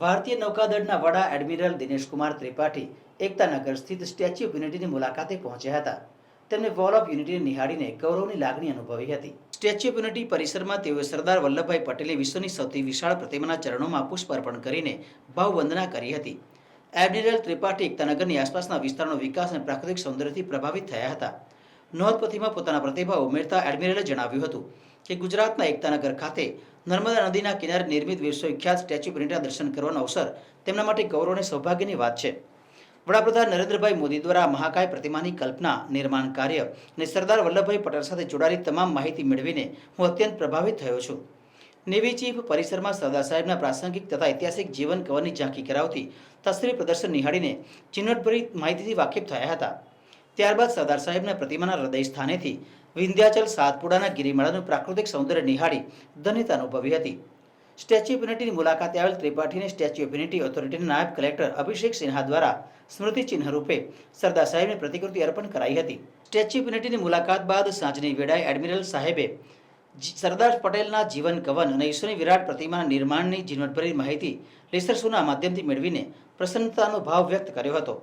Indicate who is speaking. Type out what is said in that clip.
Speaker 1: ભારતીય નૌકાદળના વડા એડમિરલ દિનેશકુમાર ત્રિપાઠી એકતાનગર સ્થિત સ્ટેચ્યુ ઓફ યુનિટીની મુલાકાતે પહોંચ્યા હતા. તેમને વોલ ઓફ યુનિટીને નિહાળીને ગૌરવની લાગણી અનુભવી હતી. સ્ટેચ્યુ ઓફ યુનિટી પરિસરમાં તેઓએ સરદાર વલ્લભભાઈ પટેલે વિશ્વની સૌથી વિશાળ પ્રતિમાના ચરણોમાં પુષ્પ અર્પણ કરીને ભાવવંદના કરી હતી. એડમિરલ ત્રિપાઠી એકતાનગરની આસપાસના વિસ્તારનો વિકાસ અને પ્રાકૃતિક સૌંદર્યથી પ્રભાવિત થયા હતા. નોંધપોથીમાં પોતાના પ્રતિભાવ ઉમેરતા એડમિરલે જણાવ્યું હતું કે ગુજરાતના એકતાનગર ખાતે નર્મદા નદીના કિનારે નિર્મિત વિશ્વવિખ્યાત સ્ટેચ્યુ ઓફ યુનિટીના દર્શન કરવાનો અવસર તેમના માટે ગૌરવ અને સૌભાગ્યની વાત છે. વડાપ્રધાન નરેન્દ્રભાઈ મોદી દ્વારા મહાકાય પ્રતિમાની કલ્પના, નિર્માણ કાર્ય અને સરદાર વલ્લભભાઈ પટેલ સાથે જોડાયેલી તમામ માહિતી મેળવીને હું અત્યંત પ્રભાવિત થયો છું. નેવી ચીફ પરિસરમાં સરદાર સાહેબના પ્રાસંગિક તથા ઐતિહાસિક જીવન કવરની ઝાંખી કરાવતી તસવીર પ્રદર્શન નિહાળીને ચિન્હટભરી માહિતીથી વાકેફ થયા હતા. ત્યારબાદ સરદાર સાહેબના પ્રતિમાના હૃદય સ્થાનેથી વિંધ્યાચલ સાતપુડાના ગિરિમાળાનું પ્રાકૃતિક સૌંદર્ય નિહાળી ધન્યતા અનુભવી હતી. સ્ટેચ્યુ ઓફ યુનિટીની મુલાકાતે આવેલ ત્રિપાઠીને સ્ટેચ્યુ ઓફ યુનિટી ઓથોરિટીના નાયબ કલેક્ટર અભિષેક સિન્હા દ્વારા સ્મૃતિ ચિહ્ન રૂપે સરદાર સાહેબને પ્રતિકૃતિ અર્પણ કરાઈ હતી. સ્ટેચ્યુ ઓફ યુનિટીની મુલાકાત બાદ સાંજની વેળાએ એડમિરલ સાહેબે સરદાર પટેલના જીવન કવન અને ઈશ્વરની વિરાટ પ્રતિમાના નિર્માણની ઝીણવટભરી માહિતી લેસર માધ્યમથી મેળવીને પ્રસન્નતાનો ભાવ વ્યક્ત કર્યો હતો.